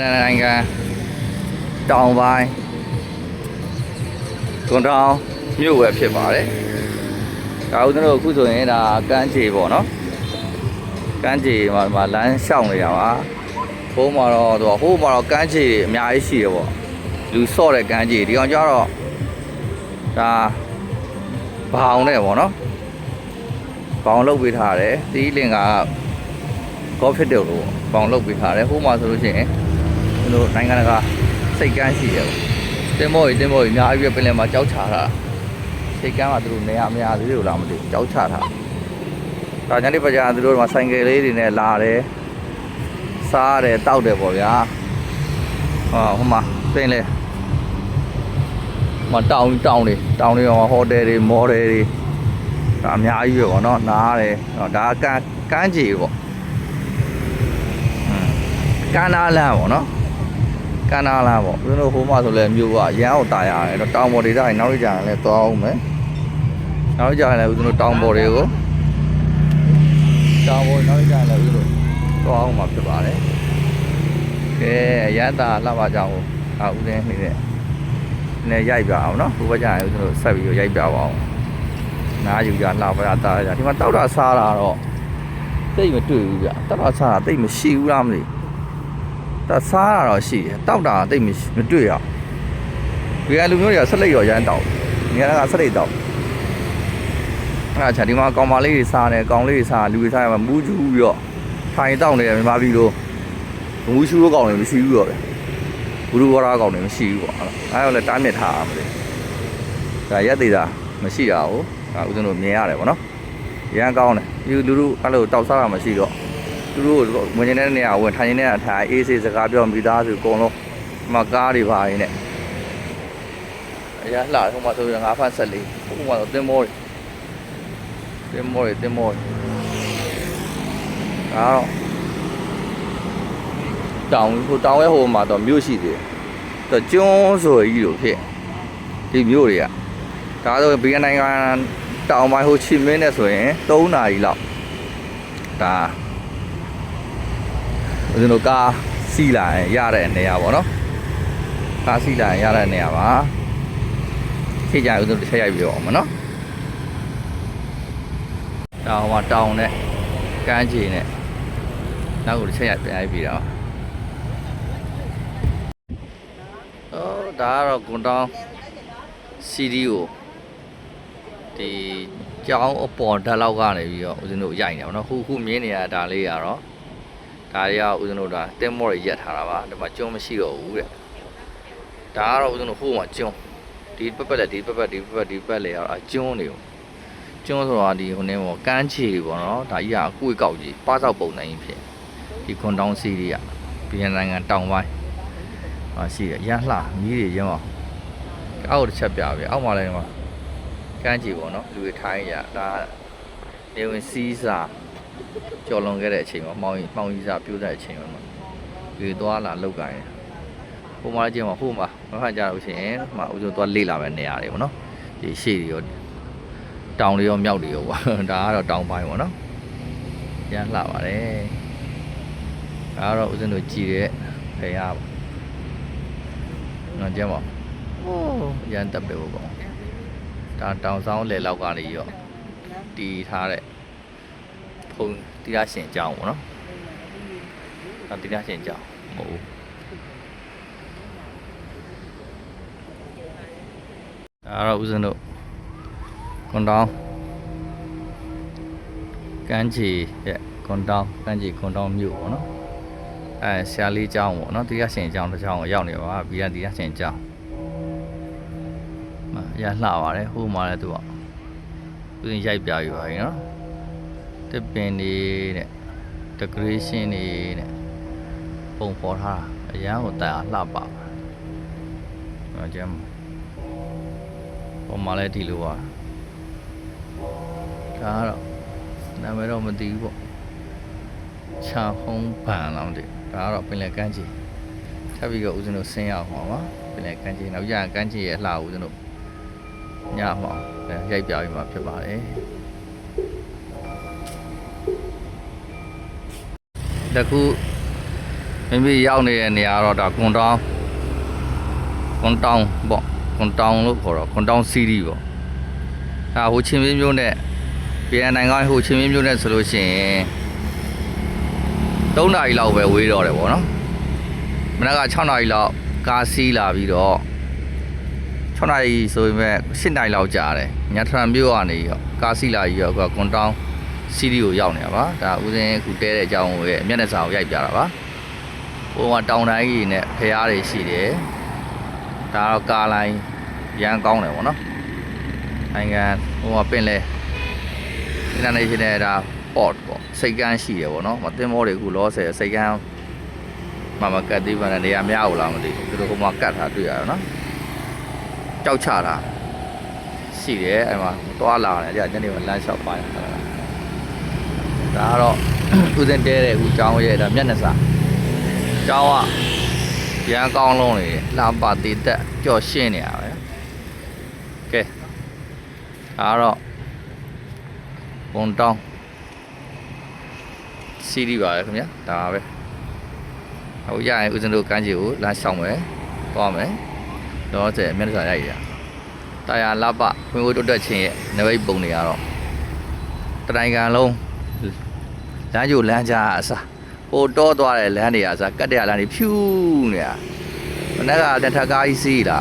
နိုင်ငံတောင်ပိုင်းကွန်တောင်မြို့ဝယ်ဖြစ်ပါတယ်ဒါဦးဇင်းတို့အခုဆိုရင်ဒါကမ်းခြေပေါ့နော်ကမ်းခြေမှာဒီမှာလမ်းလျှောက်နေတာပါဟိုးမှာတော့သူကဟိုးမှာတော့ကမ်းခြေတွေအများကြီးရှိတယ်ပေါ့လူဆော့တဲ့ကမ်းခြေဒီကောင်ကျတော့ဒါဘောင်နဲ့ပေါ့နော်ဘောင်လုတ်ပေးထားတယ်တီးလင်ကကောဖစ်တယ်လို့ပေါ့ဘောင်လုတ်ပေးထားတယ်ဟိုးမှာဆိုလို့ရှိရင် ကျွန်တော်နိုင်ငံတကာစိတ်ကမ်းရှိတယ်ပေါ့တင်မောကြီးတင်မောကြီးအများကြီးပဲပင်လယ်မှာကြောက်ချတာစိတ်ကမ်းမှာသူတို့နေရာအများကြီးလို့လားမသိဘူးကြောက်ချတာဒါညနေပကြာသူတို့ကဆိုင်ကယ်လေးတွေနဲ့လာတယ်စားတယ်တောက်တယ်ပေါ့ဗျာဟောဟိုမှာပင်လေမတောင်တောင်တွေတောင်တွေဟောဟိုတယ်တွေမော်တယ်တွေဒါအများကြီးပဲပေါ့နော်နားတယ်ဟောဒါကမ်းကမ်းခြေပေါ့ဟွန်းကမ်းနားလမ်းပေါ့နော် ကန္နာလာပေါ့ဦးဇင်းတို့ဟိုမှာဆိုလဲမြို့ကရမ်းအောင်တာရတယ်တော့တောင်ပေါ်ဒေသတွေနောက်လိုက်ကြရင်လည်းသွားအောင်မယ်နောက်လိုက်ကြရင်လည်းဦးဇင်းတို့တောင်ပေါ်တွေကိုတောင်ပေါ်နောက်လိုက်ကြရင်လည်းဦးဇင်းတို့သွားအောင်မှာဖြစ်ပါတယ်ကဲရမ်းတာလှပါကြအောင်အာဦးဇင်းနေတဲ့နည်းရိုက်ပြအောင်နော်ဟိုဘက်ကျရင်ဦးဇင်းတို့ဆက်ပြီးရိုက်ပြပါအောင်နားယူကြလှပါတာကြဒီမှာတောက်တာစားတာတော့တိတ်မတွေ့ဘူးဗျတောက်တာစားတာတိတ်မရှိဘူးလားမသိဘူး ဒါစားတာတော့ရှိတယ်တောက်တာတိတ်မရှိမတွေ့ရဘူးဒီကလူမျိုးတွေကဆက်လက်ရော်ရမ်းတောက်နေရာကဆက်လက်တောက်အဲ့ဒါချာဒီမှာကောင်မလေးတွေစားတယ်ကောင်လေးတွေစားလူတွေစားရမှာမူးကျူးပြီးတော့ထိုင်တောက်နေတယ်မြန်မာပြည်လိုမူးရှူးတော့ကောင်တွေမရှိဘူးတော့ဗျဘူးလူဘောရာကောင်တွေမရှိဘူးပေါ့အဲ့တော့လည်းတားမြစ်ထားရမလို့ဒါရက်သေးတာမရှိတာဟုတ်ဒါဦးဇင်းတို့မြင်ရတယ်ပေါ့နော်ရမ်းကောင်းတယ်ဒီလူလူအဲ့လိုတောက်စားတာမရှိတော့ သူတို့ဝင်နေတဲ့နေရာဝင်ထိုင်နေတဲ့နေရာထိုင်အေးဆေးစကားပြောမိသားစုအကုန်လုံးဒီမှာကားတွေပါရင်းနဲ့အရာလှဟိုမှာဆိုရင်ငါးဖတ်ဆက်လေးဟိုမှာတော့တင်မောတွေတင်မောတွေတင်မောတွေဒါတော့တောင်ဟိုတောင်ရဲ့ဟိုမှာတော့မြို့ရှိသေးတယ်တော့ကျွန်းဆိုကြီးလို့ဖြစ်ဒီမြို့တွေကဒါဆိုဘီယန်နိုင်ငံတောင်ပိုင်းဟိုချီမင်းနဲ့ဆိုရင်3နာရီလောက်ဒါ ဦးဇင်းတို့ကားစီးလာရင်ရတဲ့နေရာပေါ့နော်ကားစီးလာရင်ရတဲ့နေရာပါခေကြဦးဇင်းတို့တစ်ချက်ရိုက်ပြီးတော့အောင်မနော်တောင်မှာတောင်နဲ့ကမ်းခြေနဲ့နောက်ကိုတစ်ချက်ရိုက်ပြန်ရိုက်ပြီးတော့အော်ဒါကတော့ကွန်တောင်စီဒီကိုဒီကြောင်းအပေါ်ဓာတ်လောက်ကနေပြီးတော့ဦးဇင်းတို့ရိုက်နေပါတော့ခုခုမြင်းနေရတာလေးရတော့ ဒါတွေကဦးဇင်းတို့ဒါတင်းမော့တွေရက်ထားတာပါဒီမှာကျွန်းမရှိတော့ဘူးတဲ့ဒါကတော့ဦးဇင်းတို့ဟိုမှာကျွန်းဒီပက်ပက်လက်ဒီပက်ပက်ဒီပက်ပက်ဒီပက်လေကတော့ကျွန်းနေဘူးကျွန်းဆိုတာဒီဟိုနေပေါ့ကမ်းခြေတွေပေါ့နော်ဒါကြီးကအကွေ့ကောက်ကြီးပါစောက်ပုံစံကြီးဖြစ်ဒီခွန်တောင်းစီးတွေကပြည်နိုင်ငံတောင်ပိုင်းဟာရှိတယ်ရမ်းလှမီးတွေရမ်းပါအောက်တစ်ချက်ပြပြီအောက်မှာလည်းဒီမှာကမ်းခြေပေါ့နော်လူတွေထိုင်းရဒါနေဝင်စီးစာ ကျော်လွန်ခဲ့တဲ့အချိန်မှာမောင်ကြီးမောင်ကြီးစားပြိုးတဲ့အချိန်မှာဒီသွားလာလောက်ကိုင်းတယ်ဟိုမှာကျင်းမှာဟိုမှာမဖတ်ကြလို့ရှိရင်ဟိုမှာဥစိုးသွားလေ့လာမယ့်နေရာတွေပေါ့နော်ဒီရှေ့တွေရောတောင်တွေရောမြောက်တွေရောပေါ့ဒါကတော့တောင်ပိုင်းပေါ့နော်ရမ်းလှပါတယ်ဒါကတော့ဥစဉ်တို့ကြည်တဲ့ဖေရပါနော်ကျင်းပါโอ้ရမ်းတက်ပဲပေါ့ဒါတောင်ဆောင်လေလောက်ကနေရောတီးထားတဲ့ ဖုံတရားရှင်အကြောင်းပေါ့နော်။ဒါတရားရှင်အကြောင်းမဟုတ်ဘူး။ဒါတော့ဦးဇင်းတို့ကွန်တောင်းကမ်းခြေရဲ့ကွန်တောင်းကမ်းခြေကွန်တောင်းမြို့ပေါ့နော်။အဲဆရာလေးအကြောင်းပေါ့နော်တရားရှင်အကြောင်းတစ်ကြောင်းကိုရောက်နေပါပြီ။တရားရှင်အကြောင်း။မရလှပါတယ်ဟိုမှာလည်းသူကဦးဇင်းရိုက်ပြယူပါပြီနော်။ တစ်ပင်တွေတဲ့ decoration တွေတဲ့ပုံပေါ်ထားတာအရန်ကိုတန်အားလှပပါ။အဲကျမ်းပုံမှန်လည်းဒီလိုပါဒါကတော့နာမည်တော့မသိဘူးပေါ့ချာဟုံးပန်လားမသိဘူးဒါကတော့ပင်လယ်ကမ်းခြေထပ်ပြီးတော့ဦးဇင်းတို့ဆင်းရအောင်ပါပင်လယ်ကမ်းခြေနောက်ကျရင်ကမ်းခြေရဲ့အလှဦးဇင်းတို့ညမှာရိုက်ပြပြီးမှဖြစ်ပါတယ် တခုမိမိရောက်နေတဲ့နေရာတော့ဒါကွန်တောင်းကွန်တောင်းပေါ့ကွန်တောင်းလို့ခေါ်တော့ကွန်တောင်းစီးရီးပေါ့ဒါဟိုချင်းမင်းမျိုးနဲ့ပြန်နိုင်ငံဟိုချင်းမင်းမျိုးနဲ့ဆိုလို့ရှိရင်3နာရီလောက်ပဲဝေးတော့တယ်ပေါ့နော်မနက်က6နာရီလောက်ကားစီးလာပြီးတော့6နာရီဆိုရင်ပဲ7နာရီလောက်ကြာတယ်ညထရံမြို့ကနေရောကားစီးလာပြီးတော့ကွန်တောင်း စီးရီးကိုရောက်နေတာပါဒါဦးစင်းအခုတဲတဲ့အကြောင်းကိုရဲ့မျက်နှာစာကိုရိုက်ပြတာပါဟိုကတောင်တိုင်းကြီးနဲ့ဖျားတွေရှိတယ်ဒါတော့ကားလိုင်းရမ်းကောင်းတယ်ဗောနော်နိုင်ငံဟိုကပင်လဲ international ဒါ port ပေါ့စိတ်ကမ်းရှိတယ်ဗောနော်မသင်္ဘောတွေအခုလောဆယ်စိတ်ကမ်းမမကတ်သေးပါနဲ့နေရာများဘူးလားမသိဘူးသူတို့ဟိုမှာကတ်ထားတွေ့ရတော့နော်ကြောက်ချတာရှိတယ်အဲ့မှာသွားလာတယ်ကြာညနေမှာလမ်းလျှောက်ပိုင်း ဒါကတော့ဦးစင်တဲတဲ့အခုကျောင်းရဲ့ဒါမျက်နှာစာကျောင်းကရန်ကောင်းလုံးနေတယ်လာပါတည်တက်ကြော်ရှင်းနေရပဲကဲဒါကတော့ဘုံတောင်းစီးရီပါပဲခင်ဗျာဒါပါပဲအခုရရင်ဦးဇင်းတို့ကမ်းခြေကိုလမ်းရှောင်မယ်သွားမယ်တော့ကျမျက်နှာစာရိုက်ရတာယာလပခွင့်ဝတ်တွတ်ချင်းရဲ့နမိတ်ပုံတွေကတော့တတိုင်းကန်လုံး လမ်းကြိုလမ်းကြားအစားဟိုတောသွားတဲ့လမ်းတွေကစားကတ်တဲ့လမ်းတွေဖြူးနေတာမနေ့ကတစ်ထပ်ကားကြီးစီးလာ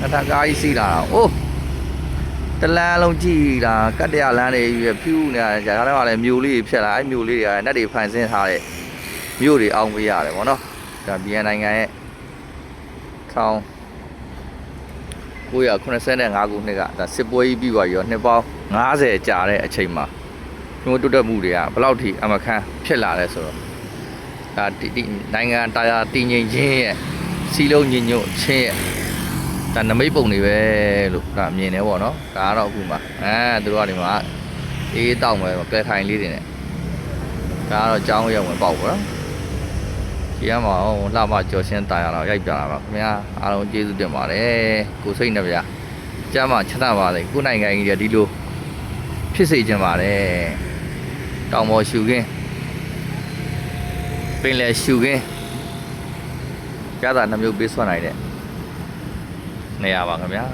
တစ်ထပ်ကားကြီးစီးလာတော့အိုးတလန်းလုံးကြည့်လာကတ်တဲ့လမ်းတွေကြီးဖြူးနေတာဂျာကားတော့လည်းမြို့လေးတွေဖြတ်လာအဲ့မြို့လေးတွေကနက်တွေဖန်ဆင်းထားတဲ့မြို့တွေအောင်ပေးရတယ်ဗောနော်ဒါဘီယန်နိုင်ငံရဲ့ထောင်985ခုနှစ်ကဒါစစ်ပွဲကြီးပြီးသွားပြီးတော့နှစ်ပေါင်း90ကြာတဲ့အချိန်မှာ မြို့တိုးတက်မှုတွေကဘယ်လောက်ထိအမခန့်ဖြစ်လာလဲဆိုတော့ဒါဒီဒီနိုင်ငံတာယာတည်ငြိမ်ခြင်းရဲ့စီလုံးညီညွတ်ခြင်းရဲ့ဒါနမိတ်ပုံတွေပဲလို့ဒါမြင်နေပေါ့နော်ဒါကတော့အခုမှအဲသူတို့ကနေမှအေးတောက်မယ်ကဲထိုင်လေးတွေနဲ့ဒါကတော့ကြောင်းရောက်ဝင်ပေါ့ပေါ့နော်ဒီကမှာဟိုလှမကြော်ရှင်းတာရတော့ရိုက်ပြတာပါခင်ဗျာအားလုံးကျေးဇူးတင်ပါတယ်ကိုစိတ်နှပြကျမ်းမှာချက်တာပါလေကိုနိုင်ငံကြီးတွေဒီလိုဖြစ်စေချင်ပါတယ် တောင်ပေါ်ရှူခင်းပင်လယ်ရှူခင်းရတာနှမျိုးပေးဆွနိုင်တဲ့နေရာပါခင်ဗျာ